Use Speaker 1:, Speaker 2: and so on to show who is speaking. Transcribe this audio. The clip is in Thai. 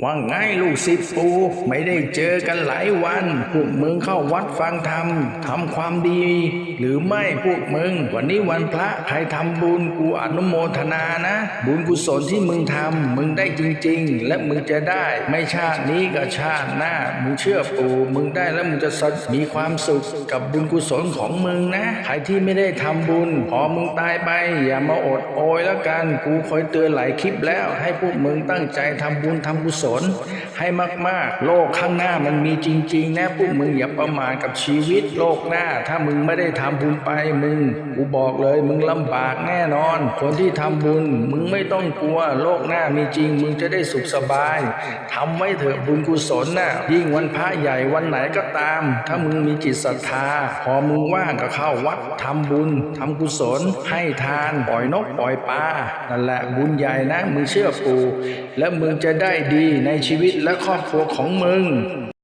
Speaker 1: ว่าไงลูกศิษย์ปูไม่ได้เจอกันหลายวันพวกมึงเข้าวัดฟังธรรมทำความดี หรือไม่พวกมึง วันนี้วันพระใครทำบุญกูอนุโมทนานะ บุญกุศลที่มึงทำมึงได้จริง ๆ และมึงจะได้ ไม่ชาตินี้ก็ชาติหน้ามึงเชื่อปูมึงได้แล้วมึงจะสมีความสุขกับบุญกุศลของมึงนะใครที่ไม่ได้ทำบุญพอมึงตายไป อย่ามาอดโอยแล้วกันกูคอยเตือนหลายคลิปแล้ว ให้พวกมึงตั้งใจทำบุญทำกุศลให้มาก ๆ โลกข้างหน้ามันมีจริง ๆ นะพวกมึงอย่าประมาทกับชีวิตโลกหน้า ถ้ามึงไม่ได้ทำบุญไปมึงกูบอกเลยมึงลำบากแน่นอน คนที่ทำบุญมึงไม่ต้องกลัวโลกหน้ามีจริง มึงจะได้สุขสบายทำไว้เถอะบุญกุศลน่ะยิ่งวันพระใหญ่วันไหนก็ตาม ถ้ามึงมีจิตศรัทธา พอมึงว่างก็เข้าวัดทำบุญทำกุศล ให้ทานปล่อยนกปล่อยปลานั่นแหละบุญใหญ่นะมึงเชื่อปู่แล้วมึงจะได้ดีในชีวิตและครอบครัวของมึง